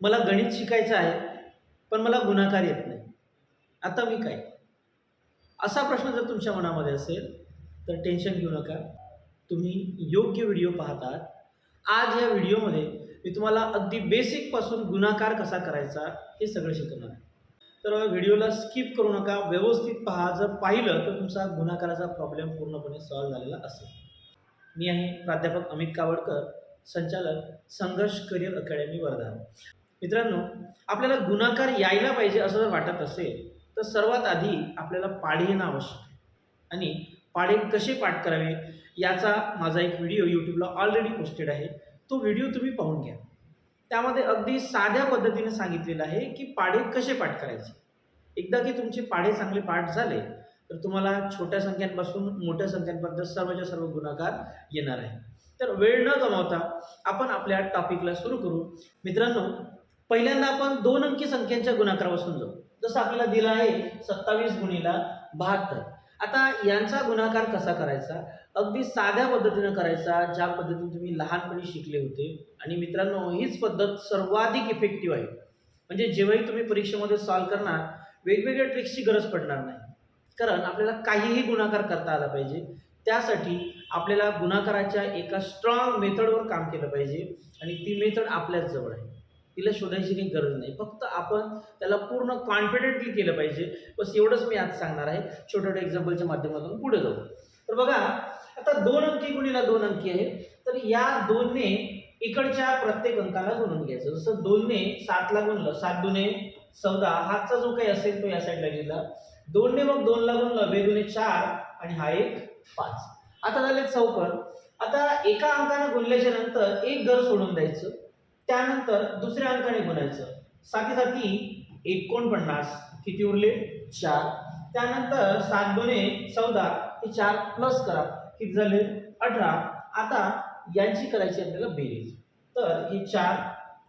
मला गणित शिकायचं आहे पण मला गुणाकार येत नाही. आता मी काय? असा प्रश्न जर तुमच्या मनामध्ये असेल तर टेन्शन घेऊ नका. तुम्ही योग्य व्हिडिओ पाहतात. आज या व्हिडिओमध्ये मी तुम्हाला अगदी बेसिकपासून गुणाकार कसा करायचा हे सगळं शिकवणार आहे. तर व्हिडिओला स्किप करू नका. व्यवस्थित पहा. जर पाहिलं तर तुमचा गुणाकाराचा प्रॉब्लेम पूर्णपणे सॉल्व्ह झालेला असेल. मी आहे प्राध्यापक अमित कावडकर संचालक संघर्ष करिअर अकॅडमी वर्धा. मित्रांनो आपल्याला गुणाकार यायला पाहिजे असं जर वाटत असेल तर सर्वात आधी आपल्याला पाढे येणं आवश्यक आहे. आणि पाढे कसे पाठ करावे याचा माझा एक व्हिडिओ यूट्यूबला ऑलरेडी पोस्टेड आहे. तो व्हिडिओ तुम्ही पाहून घ्या. त्यामध्ये अगदी साध्या पद्धतीने सांगितलेलं आहे की पाढे कसे पाठ करायचे. एकदा की तुमचे पाढे चांगले पाठ झाले तर तुम्हाला छोट्या संख्यांपासून मोठ्या संख्यांपर्यंत सर्वच्या सर्व गुणाकार येणार आहे. तर वेळ न गमावता आपण आपल्या टॉपिकला सुरू करू. मित्रांनो पहिल्यांदा आपण दोन अंकी संख्यांच्या गुणाकारापासून जाऊ. जसं आपल्याला दिलं आहे सत्तावीस गुणीला बहात्तर. आता यांचा गुणाकार कसा करायचा? अगदी साध्या पद्धतीनं करायचा ज्या पद्धतीने तुम्ही लहानपणी शिकले होते. आणि मित्रांनो हीच पद्धत सर्वाधिक इफेक्टिव्ह आहे. म्हणजे जेव्हाही तुम्ही परीक्षेमध्ये सॉल्व करणार वेगवेगळ्या ट्रिक्सची गरज पडणार नाही. कारण आपल्याला काहीही गुणाकार करता आला पाहिजे. त्यासाठी आपल्याला गुणाकाराच्या एका स्ट्रॉंग मेथडवर काम केलं पाहिजे. आणि ती मेथड आपल्याच जवळ आहे. तिला शोधायची काही गरज नाही. फक्त आपण त्याला पूर्ण कॉन्फिडेंटली केलं पाहिजे. बस एवढंच मी आज सांगणार आहे. छोट्या छोट्या एक्झाम्पलच्या माध्यमातून पुढे जाऊ. तर बघा आता दोन अंकी गुणीला दोन अंकी आहे. तर या दोनने इकडच्या प्रत्येक अंकाला गुणून घ्यायचं. जसं दोनने सातला गुणलं सात दुने चौदा हातचा जो काही असेल तो या साईडला लिहिला दोनने मग दोनला गुणलं बेदुने चार आणि हा एक पाच. आता झाले चौपन. आता एका अंकानं गुणल्याच्या नंतर एक घर सोडून द्यायचं. त्यानंतर दुसऱ्या अंकाने गुणायचं साथी साथी एकोणपन्नास किती उरले? चार. त्यानंतर सात दोने चौदा हे चार प्लस करा. किती झाले? अठरा. आता यांची करायची आपल्याला बेरीज. तर हे चार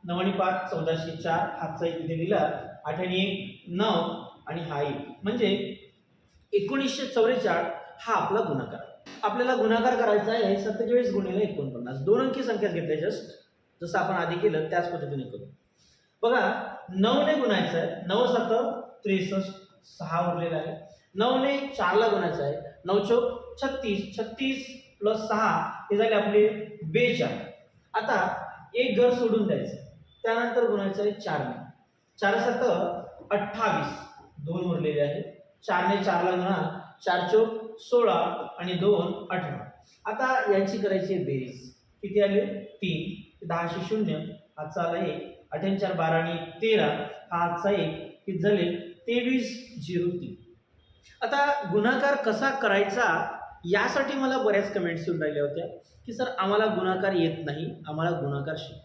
नऊ आणि पाच चौदाशे चार हातचा एक इथे दिला. आठ्याने एक नऊ आणि हा एक. म्हणजे एकोणीसशे चौवेचाळ हा आपला गुणाकार. आपल्याला गुणाकार करायचा आहे सत्तेचाळीस गुणिले एकोणपन्नास. दोन अंकी संख्या घेतल्या जस्ट. जसं आपण आधी केलं त्याच पद्धतीने करू. बघा नऊने गुणायचं आहे. नऊ सात त्रेसष्ट सहा उरलेला आहे. नऊने चारला गुणायचं आहे. नऊ चौक छत्तीस. छत्तीस प्लस सहा हे झाले आपले बेचाळ आता एक घर सोडून द्यायचं. त्यानंतर गुणायचं आहे चारने चार सात अठ्ठावीस. दोन उरलेले आहे चारने चारला गुणा चार चौक सोळा आणि दोन अठरा. आता यांची करायची आहे बेरीज. किती आले? तीन. दहाशे शून्य आजचा आला एक अठ्याण्णव चार बारा आणि तेरा हा आजचा एक की झाले तेवीस झिरो तीन. आता गुणाकार कसा करायचा यासाठी मला बऱ्याच कमेंट्स येऊन राहिल्या होत्या की सर आम्हाला गुणाकार येत नाही आम्हाला गुणाकार शिक.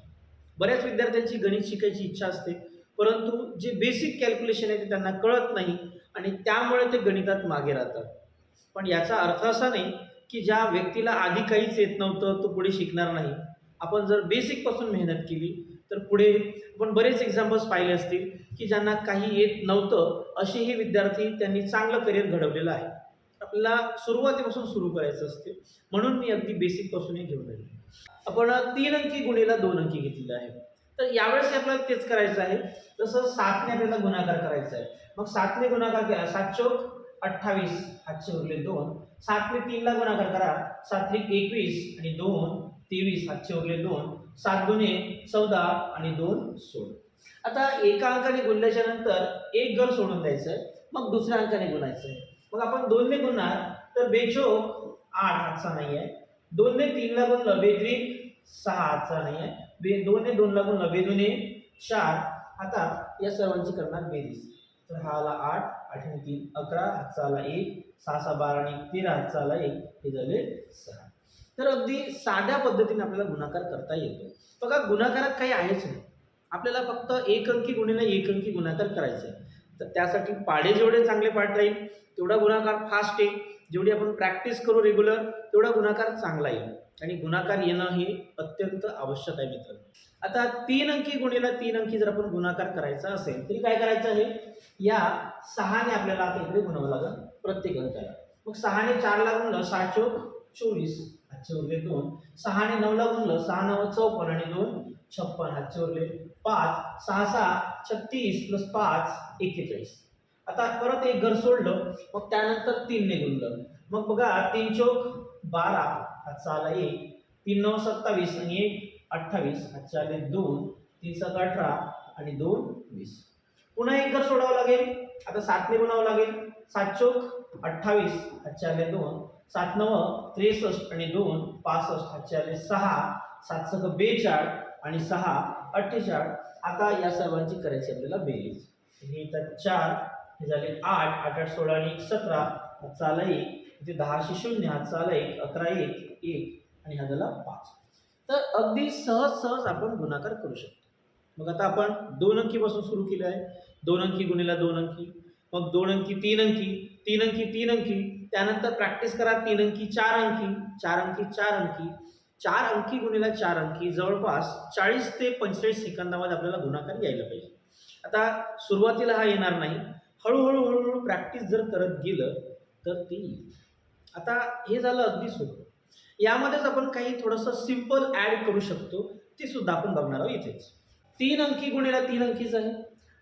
बऱ्याच विद्यार्थ्यांची गणित शिकायची इच्छा असते परंतु जे बेसिक कॅल्क्युलेशन आहे ते त्यांना कळत नाही आणि त्यामुळे ते गणितात मागे राहतात. पण याचा अर्थ असा नाही की ज्या व्यक्तीला आधी काहीच येत नव्हतं तो पुढे शिकणार नाही. आपण जर बेसिकपासून मेहनत केली तर पुढे आपण बरेच एक्झाम्पल्स पाहिले असतील की ज्यांना काही येत नव्हतं असेही विद्यार्थी त्यांनी चांगलं करिअर घडवलेलं आहे. आपल्याला सुरुवातीपासून सुरू करायचं असते. म्हणून मी अगदी बेसिकपासून हे घेऊन राहिलो. आपण तीन अंकी गुन्हेला दोन अंकी घेतलेलं आहे. तर यावेळेस आपल्याला तेच करायचं आहे. जसं सातने आपल्याला गुणाकार करायचा आहे. मग सातने गुणाकार केला सात चौक अठ्ठावीस आठशे उरले दोन. सातने तीनला गुणाकार करा सात त्रिक एकवीस आणि दोन. तेवीस हातचे उरले दोन सात गुणे चौदा आणि दोन सोळा. आता एका अंकाने गुणल्याच्या नंतर एक घर सोडून द्यायचं आहे मग दुसऱ्या अंकाने गुणायचं आहे मग आपण दोनने गुणणार तर बेचोक आठ हातचा नाही आहे दोनने तीनला गुणलं बेत्रिक सहा हातचा नाही आहे बे दोनने दोनला गुणलं बेदुने चार. आता या सर्वांची करणार बेरीज. तर हा आला आठ आठ आणि तीन अकरा हातचा आला एक सहा सहा बारा आणि तेरा हातचा आला एक. हे झाले सहा. तर अगदी साध्या पद्धतीने आपल्याला गुणाकार करता येतो. बघा गुणाकारात काही आहेच नाही. आपल्याला फक्त एक अंकी गुणीला एक अंकी गुणाकार करायचा आहे तर त्यासाठी पाढे जेवढे चांगले पाठ राहील तेवढा गुणाकार फास्ट येईल. जेवढी आपण प्रॅक्टिस करू रेग्युलर तेवढा गुणाकार चांगला येईल. आणि गुणाकार येणं हे अत्यंत आवश्यक आहे मित्रांनो. आता तीन अंकी गुणीला तीन अंकी जर आपण गुणाकार करायचा असेल तरी काय करायचं आहे? या सहाने आपल्याला आता इकडे गुणावं लागेल प्रत्येक अंकाला मग सहाने चारला गुणलं सहा चोवीस. हातचे उरले दोन सहा आणि नऊला गुणलं सहा नऊ चौपन्न आणि दोन छप्पन. हातचे उरले पाच सहा सहा छत्तीस प्लस पाच एक्केचाळीस आता परत एक घर सोडलं मग त्यानंतर तीनने गुणलं. मग बघा तीन चौक बारा. हातचा आला एक तीन नऊ सत्तावीस आणि एक अठ्ठावीस. हातचे आले दोन तीन सात अठरा आणि दोन वीस. पुन्हा एक घर सोडावं लागेल. आता सातने गुणावं लागेल. सात चौक अठ्ठावीस. हातचे आले दोन सात नव त्रेसष्ट आणि दोन पासष्ट अठ्ठेचाळीस सहा सात बेचाळ आणि सहा अठ्ठेचाळ. आता या सर्वांची करायची आपल्याला बेरीज. हे तर चार हे झाले आठ आठ आठ सोळा आणि एक सतरा. चाला एक इथे दहाशे शून्य हा चाला एक अकरा एक एक आणि हा झाला पाच. तर अगदी सहज सहज आपण गुणाकार करू शकतो. मग आता आपण दोन अंकीपासून सुरू केलं आहे दोन अंकी गुणीला दोन अंकी. मग दोन अंकी तीन अंकी. तीन अंकी तीन अंकी. त्यानंतर प्रॅक्टिस करा तीन अंकी चार अंकी चार अंकी चार अंकी. चार अंकी गुणिला चार अंकी. जवळपास चाळीस ते पंचेचाळीस सेकंदामध्ये आपल्याला गुणाकार यायला पाहिजे. आता सुरुवातीला हा येणार नाही. हळूहळू हळूहळू प्रॅक्टिस जर करत गेलं तर ती येईल. आता हे झालं अगदी सोपं यामध्येच आपण काही थोडंसं सिंपल ॲड करू शकतो. ते सुद्धा आपण बघणार आहोत इथेच. तीन अंकी गुणिला तीन अंकीच आहे.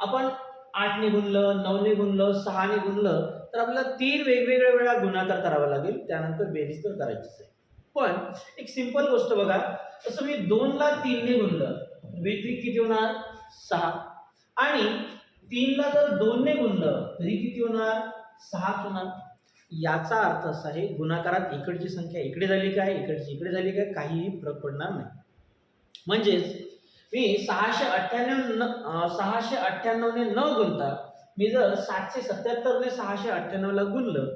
आपण आठने गुणलं नऊने गुणलं सहाने गुणलं तर आपल्याला तीन वेगवेगळ्या वेळा गुणाकार करावा लागेल. त्यानंतर बेरीज तर करायचीच आहे. पण एक सिंपल गोष्ट बघा. तसं मी दोनला तीनने गुणलं बेत्री किती होणार? सहा. आणि तीनला जर दोनने गुणलं तरी किती होणार? सहाच होणार. याचा अर्थ असा आहे गुणाकारात इकडची संख्या इकडे झाली काय इकडची इकडे झाली काय काहीही फरक पडणार नाही. म्हणजेच मी सहाशे अठ्ठ्याण्णव न सहाशे अठ्ठ्याण्णवने न गुणता मी जर सातशे सत्याहत्तरने सहाशे अठ्ठ्याण्णवला गुणलं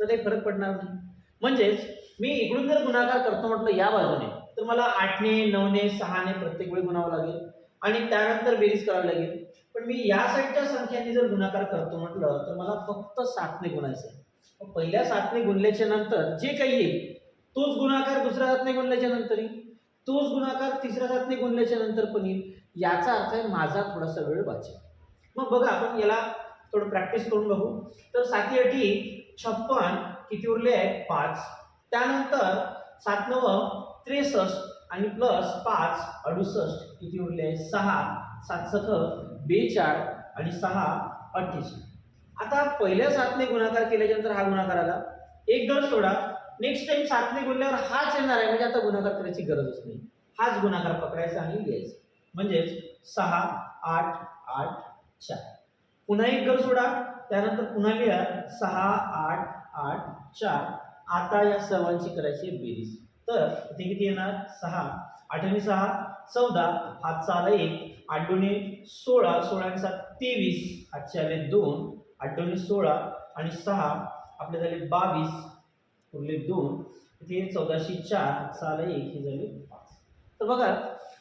तर काही फरक पडणार नाही. म्हणजेच मी इकडून जर गुणाकार करतो म्हटलं या बाजूने तर मला आठने नऊने सहाने प्रत्येक वेळी गुणावं लागेल आणि त्यानंतर बेरीज करावी लागेल. पण मी या साईडच्या संख्यांनी जर गुणाकार करतो म्हटलं तर मला फक्त सातने गुणायचं आहे. पहिल्या सातने गुणल्याच्या नंतर जे काही येईल तोच गुणाकार दुसऱ्या सातने गुणल्याच्या नंतर येईल. तोच गुणाकार तिसऱ्या सातने गुणल्याच्या नंतर पण येईल. याचा अर्थ आहे माझा थोडासा वेळ वाचेल. मग बघा आपण याला थोडं प्रॅक्टिस करून बघू. तर साती अटी छप्पन किती उरले आहे पाच. त्यानंतर सात नव त्रेसष्ट आणि प्लस पाच अडुसष्ट किती उरले आहे सहा. सात सख बेचाळ आणि सहा अठ्ठेचाळ आता पहिल्या सातने गुणाकार केल्याच्यानंतर हा गुणाकार आला एक दर सोडा. नेक्स्ट टाइम सातने गुणल्यावर हाच येणार आहे. म्हणजे आता गुणाकार करायची गरजच नाही. हाच गुणाकार पकडायचा आणि लिहायचा. म्हणजेच सहा आठ आठ चार. पुन्हा एक गण सोडा. त्यानंतर पुन्हा लिहा. सहा आठ आठ चार. आता या सर्वांची करायची बेरीज. तर इथे किती येणार? सहा. आठवणी सहा चौदा. हातचा आला एक. आठवणे सोळा सोळा सात तेवीस. हातचे आले दोन. आठवणे सोळा आणि सहा. आपले झाले बावीस. उरले दोन इथे चौदाशे चार साला एक ही झाली पाच. तर बघा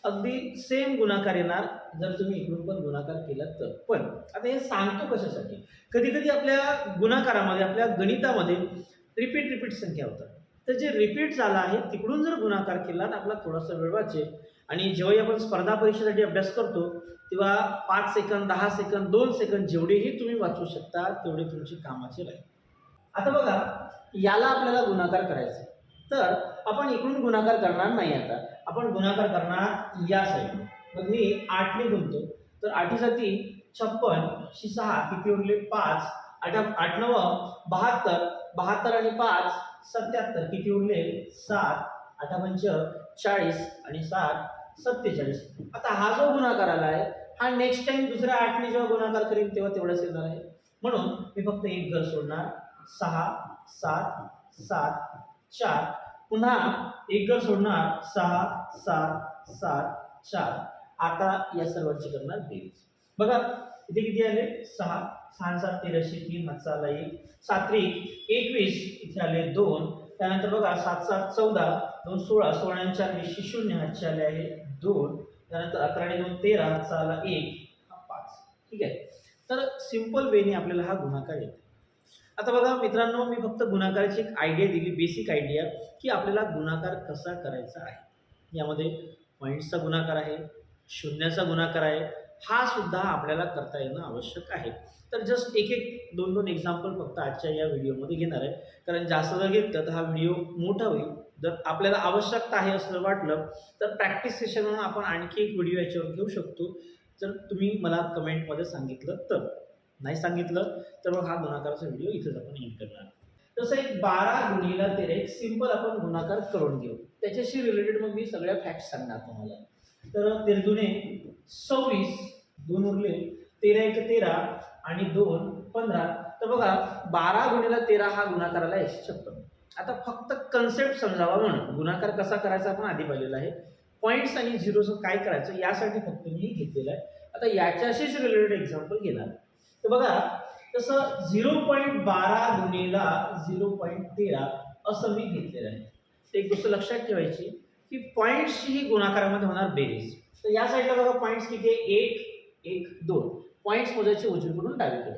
अगदी सेम गुणाकार येणार जर तुम्ही इकडून पण गुणाकार केला तर. पण आता हे सांगतो कशासाठी? कधी कधी आपल्या गुणाकारामध्ये आपल्या गणितामध्ये रिपीट रिपीट संख्या होतात. तर जे रिपीट झाला आहे तिकडून जर गुणाकार केला तर आपला थोडासा वेळ वाचेल आणि जेव्हाही आपण स्पर्धा परीक्षेसाठी अभ्यास करतो तेव्हा पाच सेकंद दहा सेकंद दोन सेकंद जेवढेही तुम्ही वाचू शकता तेवढे तुमची कामाचे राहील. आता बघा याला आपल्याला गुणाकार करायचा तर आपण इकडून गुणाकार करणार नाही आता. आपण गुणाकार करणार या साईडने मग मी आठने गुणतो. तर आठीसाठी छप्पन शी सहा किती उरले? पाच. आठ आठ नव बहात्तर. बहात्तर आणि पाच सत्याहत्तर. किती उरले? सात. आठापंच चाळीस आणि सात सत्तेचाळीस. आता हा जो गुणाकार आला आहे हा नेक्स्ट टाइम दुसऱ्या आठने जेव्हा गुणाकार करीन तेव्हा तेवढाच येणार आहे. म्हणून मी फक्त एक घर सोडणार. सहा सात सात चार. पुन्हा एक घर सोडणार. सहा सात सात चार. आता या सर्वांची करणार बेरीज बघा इथे किती आले? सहा. सहा सात तेराशे तीन हातचा एक. सात त्रिक एकवीस. इथे आले दोन. त्यानंतर बघा सात सात चौदा. दोन सोळा. सोळा वीसशे शून्य हातचे आले आहे दोन. त्यानंतर अकरा आणि दोन तेरा हातचा आला एक. हा पाच. ठीक आहे. तर सिंपल वेने आपल्याला हा गुणाकार येतो. आता बघा मित्रांनो मी फक्त गुणाकाराची एक आयडिया दिली बेसिक आयडिया की आपल्याला गुणाकार कसा करायचा आहे. यामध्ये पॉईंट्सचा गुणाकार आहे शून्याचा गुणाकार आहे हा सुद्धा आपल्याला करता येणं आवश्यक आहे. तर जस्ट एक एक दोन दोन एक्झाम्पल फक्त आजच्या या व्हिडिओमध्ये घेणार आहे. कारण जास्त जर घेतलं तर हा व्हिडिओ मोठा होईल. जर आपल्याला आवश्यकता आहे असं वाटलं तर प्रॅक्टिस सेशन म्हणून आपण आणखी एक व्हिडिओ याच्यावर घेऊ शकतो. जर तुम्ही मला कमेंटमध्ये सांगितलं तर. नाही सांगितलं तर मग हा गुणाकाराचा व्हिडिओ इथेच आपण एंड करणार. तसं एक बारा गुणीला तेरा एक सिंपल आपण गुणाकार करून घेऊ. त्याच्याशी रिलेटेड मग मी सगळ्या फॅक्ट्स सांगणार तुम्हाला. तर तेरदुने सव्वीस दोन उरले तेरा एक तेरा आणि दोन पंधरा. तर बघा बारा गुणीला तेरा हा गुणाकाराला एकशे छप्पन. आता फक्त कन्सेप्ट समजावा म्हणून. गुणाकार कसा करायचा आपण आधी पाहिलेला आहे. पॉईंट्स आणि झिरोचं काय करायचं यासाठी फक्त मी घेतलेलं आहे. आता याच्याशीच रिलेटेड एक्झाम्पल घेणार. तर बघा तसं झिरो पॉईंट बारा गुणीला झिरो पॉईंट तेरा असं मी घेतलेलं आहे. तर एक गोष्ट लक्षात ठेवायची की पॉईंट्सची ही गुणाकारामध्ये होणार बेरीज. तर या साईडला बघा पॉईंट्स किती आहे? एक एक दोन. पॉईंट्स मोजायचे उजवीकडून डावीकडे.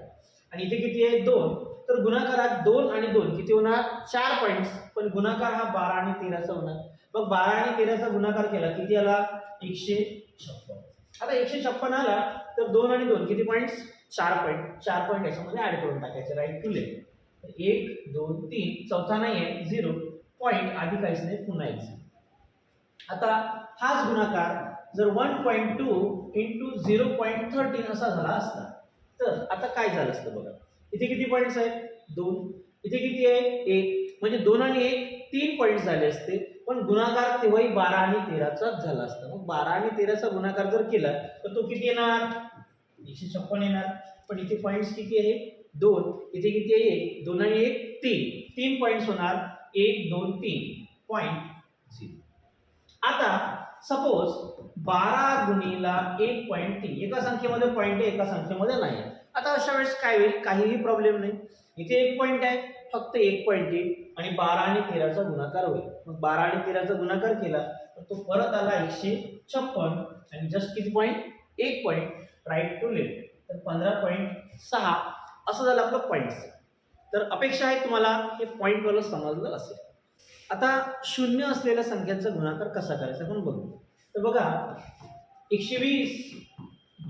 आणि इथे किती आहे? दोन. तर गुणाकारात दोन आणि दोन किती होणार? चार पॉईंट्स पण गुणाकार हा बारा आणि तेराचा होणार. मग बारा आणि तेराचा गुणाकार केला किती आला? एकशे छप्पन. आता एकशे छप्पन आला तर दोन आणि दोन किती पॉईंट्स चार पॉईंट चार पॉईंट याच्यामध्ये ऍड करून टाकायचे राईट टू लेफ्ट एक दोन तीन चौथा नाही आहे झिरो पॉईंट आधी काहीच नाही पुन्हा एक आता हाच गुणाकार जर one point two into zero point thirteen असा झाला असता तर आता काय झालं असतं बघा? इथे किती पॉईंट्स आहेत? दोन. इथे किती आहे? एक. म्हणजे दोन आणि एक तीन पॉईंट्स झाले असते पण गुणाकार तेव्हाही बारा आणि तेराचाच झाला असता. मग बारा आणि तेराचा गुणाकार जर केला तर तो किती येणार? एकशे छप्पन येणार. पण इथे पॉईंट्स किती आहे? दोन. इथे किती आहे? एक दोन आणि एक तीन. तीन पॉईंट्स होणार. एक दोन तीन. पॉईंट झिरो आता सपोज बारा गुणीला एक पॉईंट तीन. एका संख्येमध्ये पॉईंट आहे एका संख्येमध्ये नाही. आता अशा वेळेस काय होईल? काहीही प्रॉब्लेम नाही. इथे एक पॉईंट आहे फक्त एक पॉईंट येईल. आणि बारा आणि तेराचा गुणाकार होईल. मग बारा आणि तेराचा गुणाकार केला तर तो परत आला एकशे छप्पन. आणि जस्ट किती पॉईंट एक पॉईंट राईट टू लेफ्ट तर पंधरा पॉईंट सहा असं झालं आपलं पॉईंट्स तर अपेक्षा आहे तुम्हाला हे पॉईंटवालं समजलं असेल. आता शून्य असलेल्या संख्यांचा गुणाकार कसा करायचा आपण बघू. तर बघा एकशे वीस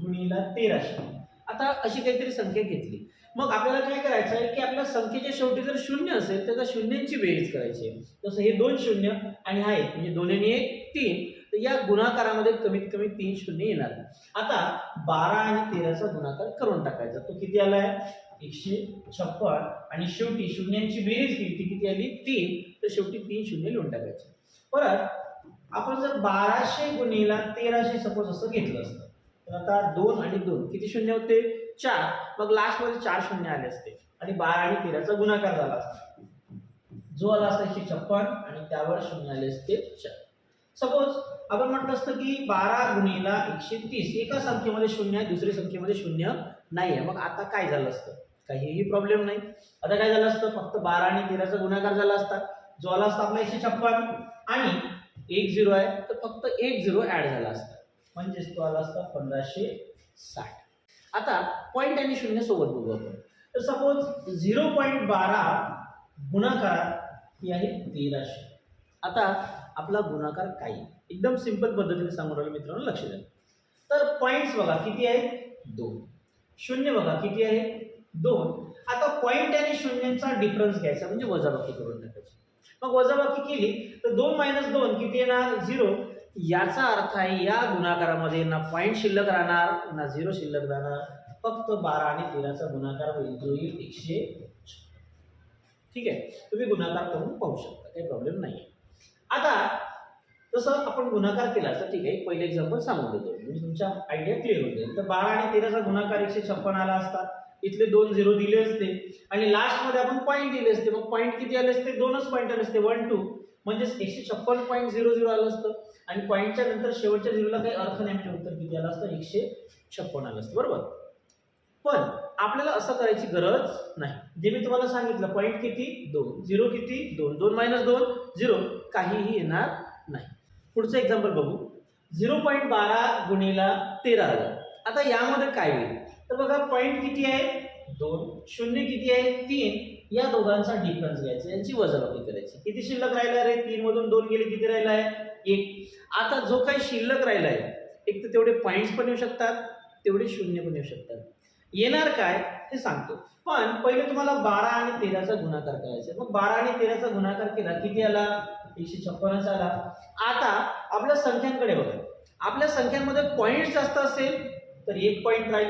गुणीला तेराशे. आता अशी काहीतरी संख्या घेतली. मग आपल्याला काय करायचं आहे की आपल्या संख्येच्या शेवटी जर शून्य असेल तर त्या शून्यांची बेरीज करायची आहे. जसं हे दोन शून्य आणि हा एक म्हणजे दोन एक तीन. तर या गुणाकारामध्ये कमीत कमी तीन शून्य येणार आता बारा आणि तेराचा गुणाकार करून टाकायचा. तो किती आलाय एकशे छप्पन. आणि शेवटी शून्यांची बेरीज केली ती किती आली? तीन. तर शेवटी तीन शून्य लिहून टाकायचे. परत आपण जर बाराशे गुणीला तेराशे सपोज असं घेतलं असतं तर आता दोन आणि दोन किती शून्य होते? चार. मग लास्टमध्ये चार शून्य आले असते. आणि बारा आणि तेराचा गुणाकार झाला असता. जो आला असता एकशे छप्पन आणि त्यावर शून्य आले असते चार. सपोज आपण म्हटलं असतं की बारा गुणीला एकशे तीस एका संख्येमध्ये शून्य आहे दुसऱ्या संख्येमध्ये शून्य नाही आहे मग आता काय झालं असतं? काहीही प्रॉब्लेम नाही. आता काय झालं असतं? फक्त बारा आणि तेराचा गुणाकार झाला असता. जो आला असता आपला एकशे छप्पन. आणि एक झिरो आहे तर फक्त एक झिरो ऍड झाला असता. म्हणजेच तो आला असता पंधराशे साठ. आता पॉईंट आणि शून्य सोबत बघू आपण. तर सपोज झिरो पॉईंट बारा गुणाकार ही आहे तेराशे. आता आपला गुणाकार काय एकदम सिंपल पद्धतीने सांगून राहिलो मित्रांनो लक्ष द्या. तर पॉईंट्स बघा किती आहेत? दोन. शून्य बघा किती आहे? दोन. आता पॉईंट आणि शून्यांचा डिफरन्स घ्यायचा म्हणजे वजाबाकी करून टाकायची. मग वजाबाकी केली तर दोन मायनस दोन किती येणार? झिरो याचा अर्थ आहे या गुणाकारामध्ये ना पॉईंट शिल्लक राहणार ना झिरो शिल्लक राहणार. फक्त बारा आणि तेराचा गुणाकार होईल जो येईल एकशे ठीक आहे? तुम्ही गुणाकार करून पाहू शकता काही प्रॉब्लेम नाही आहे आता तसं आपण गुणाकार केला तर ठीक आहे. पहिले एक्झाम्पल सांगून देतो. म्हणजे तुमच्या आयडिया क्लिअर होऊन जाईल. तर बारा आणि तेराचा गुणाकार एकशे छप्पन आला असता. इथले दोन झिरो दिले असते. आणि लास्टमध्ये आपण पॉईंट दिले असते. मग पॉईंट किती आले असते? दोनच पॉईंट आले असते. वन टू म्हणजेच एकशे छप्पन पॉईंट झिरो झिरो आलं असतं. आणि पॉईंटच्या नंतर शेवटच्या झिरोला काही अर्थ नाही. म्हणजे उत्तर किती आलं असतं? एकशे छप्पन आलं असतं. बरोबर? पण आपल्याला असं करायची गरज नाही. जे मी तुम्हाला सांगितलं पॉईंट किती? दोन. झिरो किती? दोन. दोन मायनस दोन झिरो काहीही येणार नाही. पुढचं एक्झाम्पल बघू. झिरो पॉईंट बारा गुणीला तेरा हजार. आता यामध्ये काय होईल? तर बघा पॉईंट किती आहे? दोन. शून्य किती आहे? तीन. या दोघांचा डिफरन्स घ्यायचा. यांची वजाबाकी करायची. किती शिल्लक राहिला? रे तीन मधून दोन गेले किती राहिला आहे एक. आता जो काही शिल्लक राहिला आहे एक तर तेवढे पॉईंट्स पण येऊ शकतात तेवढे शून्य पण येऊ शकतात. येणार काय हे सांगतो. पण पहिले तुम्हाला बारा आणि तेराचा गुणाकार करायचा मग बारा आणि तेराचा गुणाकार केला किती आला? एकशे छप्पनच आला. आता आपल्या संख्यांकडे बघा. आपल्या संख्यांमध्ये पॉईंट्स जास्त असेल तर एक पॉईंट राहील.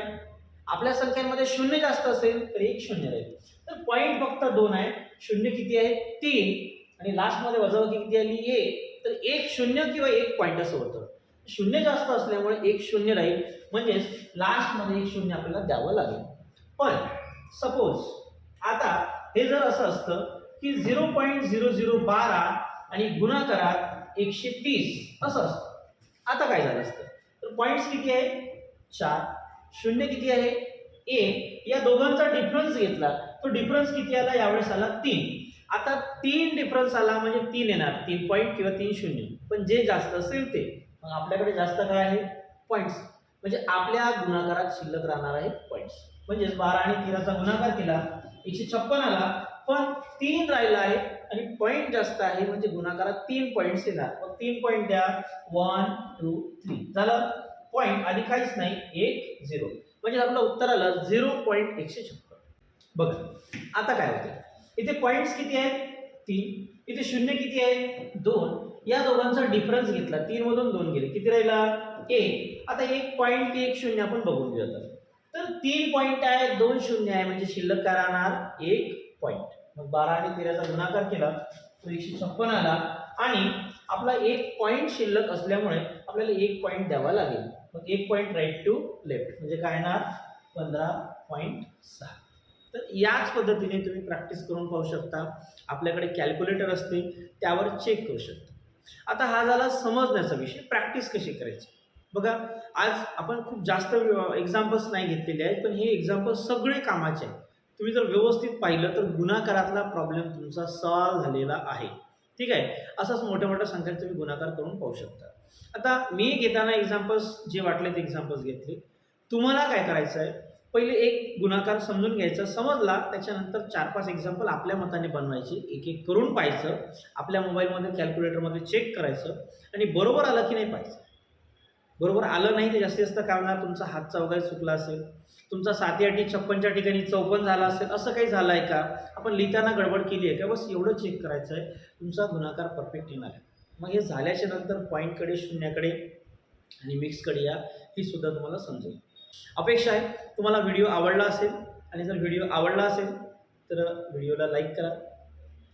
आपल्या संख्यांमध्ये शून्य जास्त असेल तर एक शून्य राहील. तर पॉईंट फक्त दोन आहे. शून्य किती आहे? तीन. आणि लास्टमध्ये वजाबाकी किती आली? एक. तर एक शून्य किंवा एक पॉईंट असं होतं. शून्य जास्त असल्यामुळे एक शून्य राहील. म्हणजेच लास्टमध्ये एक शून्य आपल्याला द्यावं लागेल. पण सपोज आता हे जर असं असतं की झिरो पॉईंट झिरो झिरो बारा आणि गुणाकारात एकशे तीस असं असतं. आता काय झालं असतं? तर पॉईंट्स किती आहे? चार. शून्य किती आहे? एक. या दोघांचा डिफरन्स घेतला तो डिफरन्स किती आला? यावेळेस आला तीन. आता तीन डिफरन्स आला म्हणजे तीन येणार. तीन पॉईंट किंवा तीन शून्य. पण जे जास्त असेल ते. मग आपल्याकडे जास्त काय आहे? पॉईंट्स म्हणजे आपल्या गुणाकारात शिल्लक राहणार आहे पॉईंट्स म्हणजेच बारा आणि तेराचा गुणाकार केला एकशे छप्पन आला पण तीन राहिला आहे आणि पॉईंट जास्त आहे म्हणजे गुणाकारात तीन पॉईंट्स येणार. मग तीन पॉईंट द्या. वन टू थ्री झालं? पॉईंट आधी काहीच नाही. एक झिरो म्हणजे आपलं उत्तर आलं झिरो पॉईंट एकशे छप्पन. बघ आता काय होतं इथे पॉईंट्स किती आहेत? तीन. इथे शून्य किती आहे? दोन. या दोघांचा डिफरन्स घेतला. तीन मधून दोन गेले. किती राहिला? एक. आता एक पॉईंट एक शून्य आपण बघून घेऊ आता. तर तीन पॉईंट आहे दोन शून्य आहे म्हणजे शिल्लक काय राहणार? एक पॉईंट मग बारा आणि तेराचा गुणाकार केला तो एकशे छप्पन आला. आणि आपला एक पॉईंट शिल्लक असल्यामुळे आपल्याला एक पॉईंट द्यावा लागेल. मग एक पॉईंट राईट टू लेफ्ट म्हणजे काय येणार पंधरा पॉईंट सहा. तर याच पद्धतीने तुम्ही प्रॅक्टिस करून पाहू शकता. आपल्याकडे कॅल्क्युलेटर असते त्यावर चेक करू शकता. आता हा झाला समजण्याचा विषय प्रॅक्टिस कशी करायची? बघा आज आपण खूप जास्त एक्झाम्पल्स नाही घेतलेले आहेत पण हे एक्झाम्पल सगळे कामाचे आहेत. तुम्ही जर व्यवस्थित पाहिलं तर गुणाकारातला प्रॉब्लेम तुमचा सॉल्व झालेला आहे. ठीक आहे? असंच मोठ्या मोठ्या संख्येत तुम्ही गुणाकार करून पाहू शकता. आता मी घेताना एक्झाम्पल्स जे वाटले ते एक्झाम्पल्स घेतले. तुम्हाला काय करायचं आहे पहिले एक गुणाकार समजून घ्यायचा. समजला त्याच्यानंतर चार पाच एक्झाम्पल आपल्या मताने बनवायचे. एक एक करून पाहायचं. आपल्या मोबाईलमध्ये कॅल्क्युलेटरमध्ये चेक करायचं. आणि बरोबर आलं की नाही पाहायचं. बरोबर आलं नाही ते जास्तीत जास्त काय तुमचा हातचा वगैरे चुकला असेल. तुमचा साती आठी छप्पनच्या ठिकाणी चौपन्न झाला असेल. असं काही झालं आहे का? आपण लिहिताना गडबड केली आहे का? बस एवढं चेक करायचं आहे तुमचा गुणाकार परफेक्ट येणार आहे. मग हे झाल्याच्यानंतर पॉईंटकडे शून्याकडे आणि मिक्सकडे या. ही सुद्धा तुम्हाला समजेल. अपेक्षा आहे. तुम्हाला व्हिडिओ आवडला असेल आणि जर व्हिडिओ आवडला असेल तर व्हिडिओला लाईक करा.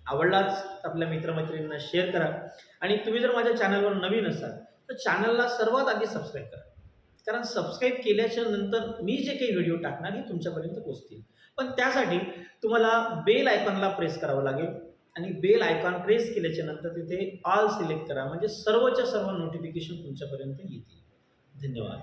आवडलाच तर आपल्या मित्रमैत्रिणींना शेअर करा. आणि तुम्ही जर माझ्या चॅनलवर नवीन असाल तर चॅनलला सर्वात आधी सबस्क्राईब करा. कारण सबस्क्राईब केल्याच्यानंतर मी जे काही व्हिडिओ टाकणार हे तुमच्यापर्यंत पोहोचतील. पण त्यासाठी तुम्हाला बेल आयकॉनला प्रेस करावं लागेल आणि बेल आयकॉन प्रेस केल्याच्यानंतर तिथे ऑल सिलेक्ट करा. म्हणजे सर्वच्या सर्व नोटिफिकेशन तुमच्यापर्यंत येतील. धन्यवाद.